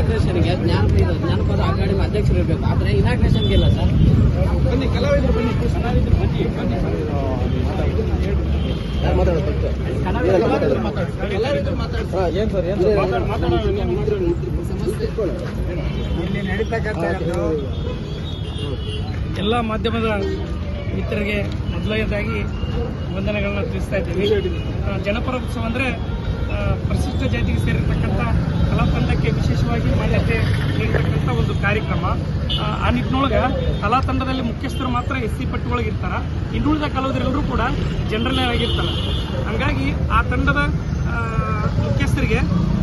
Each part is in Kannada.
ಇನಾಗ್ರೇಷನ್ಗೆ ಜ್ಞಾನ ಇದು ಜ್ಞಾನಪದ ಅಕಾಡೆಮಿ ಅಧ್ಯಕ್ಷರು ಇರಬೇಕು. ಆದ್ರೆ ಇನಾಗ್ರೇಷನ್ಗೆ ಇಲ್ಲ ಸರ್. ಬನ್ನಿ ಕಲಾವಿದರು ಬನ್ನಿ ಕಲಾವಿದರು ಬನ್ನಿ ಎಲ್ಲ ಮಾಧ್ಯಮದ ಮಿತ್ರರಿಗೆ ಮೊದಲನೇದಾಗಿ ವಂದನೆಗಳನ್ನ ತಿಳಿಸ್ತಾ ಇದ್ದೀವಿ. ಜನಪರ ಉತ್ಸವ ಅಂದರೆ ಪ್ರಸಿದ್ಧ ಜಾತಿಗೆ ಸೇರಿರ್ತಕ್ಕಂಥ ಕಲಾತಂಡಕ್ಕೆ ವಿಶೇಷವಾಗಿ ಮಾನ್ಯತೆ ನೀಡತಕ್ಕಂಥ ಒಂದು ಕಾರ್ಯಕ್ರಮ. ಆ, ನಿಟ್ಟಿನೊಳಗೆ ಕಲಾ ಕಲಾತಂಡದಲ್ಲಿ ಮುಖ್ಯಸ್ಥರು ಮಾತ್ರ ಎಸ್ ಸಿ ಪಟ್ಟಿಯೊಳಗೆ ಇರ್ತಾರೆ. ಇನ್ನುಳಿದ ಕಲಾವಿದರೆಲ್ಲರೂ ಕೂಡ ಜನರಲ್ ಆಗಿರ್ತಾರೆ. ಹಂಗಾಗಿ ಆ ತಂಡದ ಮುಖ್ಯಸ್ಥರಿಗೆ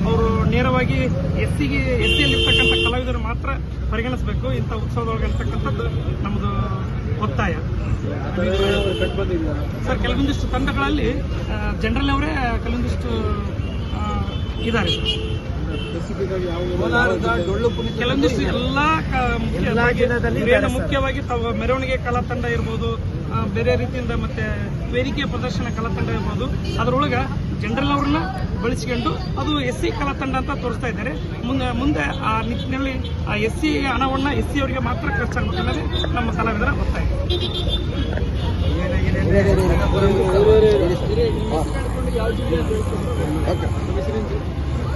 ಅವರು ನೇರವಾಗಿ ಎಸ್ ಸಿಗೆ ಎಸ್ ಸಿಯಲ್ಲಿರ್ತಕ್ಕಂಥ ಕಲಾವಿದರು ಮಾತ್ರ ಪರಿಗಣಿಸಬೇಕು. ಇಂಥ ಉತ್ಸವದೊಳಗೆ ಅಂತಕ್ಕಂಥದ್ದು ನಮ್ಮದು ಒತ್ತಾಯ. ಸರ್ ಕೆಲವೊಂದಿಷ್ಟು ತಂಡಗಳಲ್ಲಿ ಜನರಲ್ ಅವರೇ ಕೆಲವೊಂದಿಷ್ಟು ಇದ್ದಾರೆ ಕೆಲವೊಂದಿಷ್ಟು ಎಲ್ಲ ಕ- ಮುಖ್ಯವಾಗಿ ಮುಖ್ಯವಾಗಿ ತಾವು ಮೆರವಣಿಗೆ ಕಲಾ ತಂಡ ಇರ್ಬೋದು ಬೇರೆ ರೀತಿಯಿಂದ ಮತ್ತೆ ವೇದಿಕೆ ಪ್ರದರ್ಶನ ಕಲಾ ತಂಡ ಇರ್ಬೋದು. ಅದರೊಳಗೆ ಜನರಲ್ ಅವ್ರನ್ನ ಬಳಸಿಕೊಂಡು ಅದು ಎಸ್ ಸಿ ಕಲಾ ತಂಡ ಅಂತ ತೋರಿಸ್ತಾ ಇದ್ದಾರೆ. ಮುಂದೆ ಮುಂದೆ ಆ ನಿಟ್ಟಿನಲ್ಲಿ ಆ ಎಸ್ ಸಿ ಹಣವನ್ನ ಎಸ್ ಸಿ ಅವರಿಗೆ ಮಾತ್ರ ಖರ್ಚಾಗಬೇಕು ಅನ್ನೋದೇ ನಮ್ಮ ಕಲಾವಿದರ ಒತ್ತಾಯ.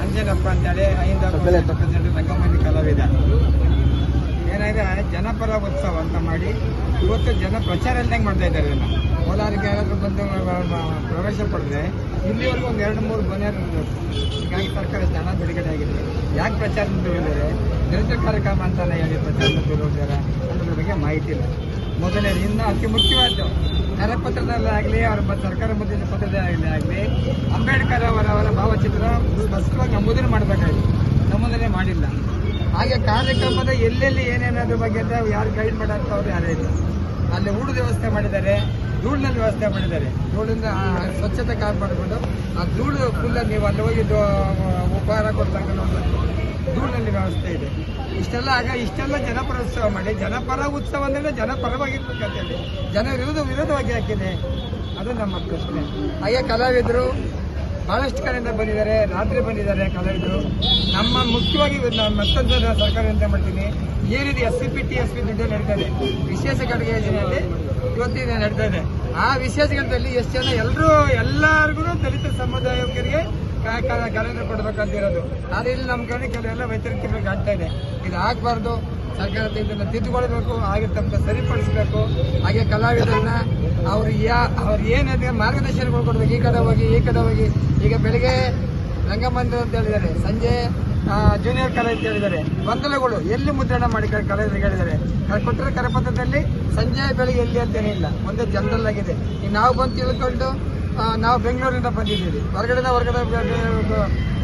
ಅಂಜನಪ್ಪ ಅಂತೇಳಿ ಐದು ಪ್ರೆಸಿಡೆಂಟ್ ರಂಗಮಂದಿ ಕಲಾವಿದ. ಏನಾಗಿದೆ ಜನಪರ ಉತ್ಸವ ಅಂತ ಮಾಡಿ ಇವತ್ತು ಜನ ಪ್ರಚಾರ ಇಲ್ದಂಗೆ ಮಾಡ್ತಾ ಇದ್ದಾರೆ ಇದನ್ನ. ಕೋಲಾರಿಗೆ ಯಾರಾದ್ರೂ ಬಂದು ಪ್ರವೇಶ ಪಡೆದ್ರೆ ಇಲ್ಲಿವರೆಗೂ ಒಂದು ಎರಡು ಮೂರು ಮನೆಯವರು ಹೀಗಾಗಿ ಸರ್ಕಾರ ಜನ ಬಿಡುಗಡೆ ಆಗಿದೆ. ಯಾಕೆ ಪ್ರಚಾರ ನಿಂತಿದ್ದಾರೆ ನಿರಂತರ ಕಾರ್ಯಕ್ರಮ ಅಂತಾನೆ ಹೇಳಿ ಪ್ರಚಾರ ನಿಂತಿರೋದಾರ ಅನ್ನೋದ್ರ ಬಗ್ಗೆ ಮಾಹಿತಿ ಇಲ್ಲ. ಮೊದಲನೇ ಇನ್ನು ಅತಿ ಮುಖ್ಯವಾದ್ದು ಕರಪತ್ರದಲ್ಲಾಗಲಿ ಅವರ ಸರ್ಕಾರ ಮುದ್ರಿತ ಪತ್ರದಲ್ಲಿ ಆಗಲಿ, ಅಂಬೇಡ್ಕರ್ ಅವರ ಭಾವಚಿತ್ರ ಸ್ಪಷ್ಟವಾಗಿ ನಮೂದನೆ ಮಾಡಬೇಕಾಗಿತ್ತು ನಮೂದನೆ ಮಾಡಿಲ್ಲ. ಹಾಗೆ ಕಾರ್ಯಕ್ರಮದ ಎಲ್ಲೆಲ್ಲಿ ಏನೇನಾದ್ರ ಬಗ್ಗೆ ಅಂತ ಯಾರು ಗೈಡ್ ಮಾಡೋಂಥವ್ರು ಯಾರೇ ಇಲ್ಲ. ಅಲ್ಲಿ ಊಟದ ವ್ಯವಸ್ಥೆ ಮಾಡಿದ್ದಾರೆ, ಧೂಳಿನಲ್ಲಿ ವ್ಯವಸ್ಥೆ ಮಾಡಿದ್ದಾರೆ. ಧೂಳಿಂದ ಸ್ವಚ್ಛತೆ ಸ್ವಚ್ಛತೆ ಕಾಪಾಡಿಕೊಂಡು ಆ ಧೂಳು ಫುಲ್ಲ ನೀವು ಅಲ್ಲಿ ಹೋಗಿ ಉಪಹಾರ ಕೊಡ್ತಕ್ಕಂಥ ಧೂಳಿನಲ್ಲಿ ವ್ಯವಸ್ಥೆ ಇದೆ. ಇಷ್ಟೆಲ್ಲ ಆಗ ಇಷ್ಟೆಲ್ಲ ಜನಪರ ಉತ್ಸವ ಮಾಡಿ, ಜನಪರ ಉತ್ಸವ ಅಂದ್ರೆ ಜನಪರವಾಗಿರ್ಬೇಕು ಅಂತೇಳಿ ಜನ ವಿರೋಧ ವಿರೋಧವಾಗಿ ಹಾಕಿದೆ. ಅದು ನಮ್ಮ ಪ್ರಶ್ನೆ. ಹಾಗೆ ಕಲಾವಿದರು ಬಹಳಷ್ಟು ಕಡೆಯಿಂದ ಬಂದಿದ್ದಾರೆ, ರಾತ್ರಿ ಬಂದಿದ್ದಾರೆ ಕಲಾವಿದರು. ನಮ್ಮ ಮುಖ್ಯವಾಗಿ ನಾನು ಮತ್ತೊಂದು ಸರ್ಕಾರ ಅಂತ ಮಾಡ್ತೀನಿ. ರೀತಿ S C P T S P ದುಡ್ಡು ನಡೀತಾ ಇದೆ. ವಿಶೇಷ ಘಟಕ ಯೋಜನೆಯಲ್ಲಿ ಇವತ್ತಿನ ನಡೀತಾ ಇದೆ. ಆ ವಿಶೇಷ ಘಟಕದಲ್ಲಿ ಎಷ್ಟು ಜನ ಎಲ್ಲರೂ ಎಲ್ಲರಿಗೂ ದಲಿತ ಸಮುದಾಯಕ್ಕೆ ಕಲೆಯನ್ನು ಕೊಡಬೇಕಂತ ಇರೋದು ಆದರೆ ಇಲ್ಲಿ ನಮ್ಮ ಕಡೆ ಕೆಲವೆಲ್ಲ ವ್ಯತಿರಿಕ್ತಿಗಳಿಗೆ ಆಗ್ತಾ ಇದೆ. ಇದು ಆಗಬಾರ್ದು. ಸರ್ಕಾರದ ಇದನ್ನು ತಿದ್ದುಕೊಳ್ಬೇಕು ಹಾಗೆ ತಮ್ಮ ಸರಿಪಡಿಸಬೇಕು. ಹಾಗೆ ಕಲಾವಿದರನ್ನ ಅವ್ರು ಯಾ ಅವ್ರು ಏನಿದೆ ಮಾರ್ಗದರ್ಶನಗಳು ಕೊಡ್ಬೇಕು. ಈ ಕಡೆ ಹೋಗಿ, ಈ ಕಡೆ ಹೋಗಿ. ಈಗ ಬೆಳಗ್ಗೆ ರಂಗಮಂದಿರ ಅಂತ ಹೇಳಿದ್ದಾರೆ. ಸಂಜೆ ಜೂನಿಯರ್ ಕಲೆ ಅಂತ ಹೇಳಿದ್ದಾರೆ. ಗೊಂದಲಗಳು. ಎಲ್ಲಿ ಮುದ್ರಣ ಮಾಡಿ ಕಲಾವಿದರಿಗೆ ಹೇಳಿದ್ದಾರೆ. ಕೊಟ್ಟಿರೋ ಕರಪತ್ರದಲ್ಲಿ ಸಂಜೆ, ಬೆಳಿಗ್ಗೆ ಎಲ್ಲಿ ಅಂತೇನಿಲ್ಲ. ಒಂದೇ ಜನರಲ್ ಆಗಿದೆ. ಈಗ ನಾವು ಬಂದು ತಿಳ್ಕೊಂಡು ನಾವು ಬೆಂಗಳೂರಿಂದ ಬಂದಿದ್ದೀವಿ. ಹೊರಗಡೆ ಹೊರಗಡೆ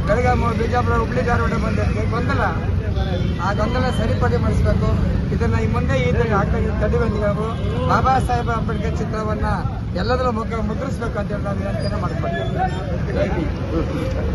ಬೆಳಗಾವಿ ಬಿಜಾಪುರ, ಹುಬ್ಳಿ, ಧಾರವಾಡ ಬಂದಿದ್ದೀವಿ ಗೊಂದಲ. ಆ ಗೊಂದಲ ಸರಿಪಡಿ ಮಾಡಿಸ್ಬೇಕು. ಇದನ್ನ ಈ ಮುಂದೆ ಈ ತಡೆಬಂದಿ ನಾವು. ಬಾಬಾ ಸಾಹೇಬ್ ಅಂಬೇಡ್ಕರ್ ಚಿತ್ರವನ್ನ ಎಲ್ಲದರ ಮುಖ ಮುದ್ರಿಸ್ಬೇಕು ಅಂತ ಹೇಳಿ ನಾವು ವಿನಂತಿಯನ್ನು ಮಾಡ್ಕೊಳ್ತೀವಿ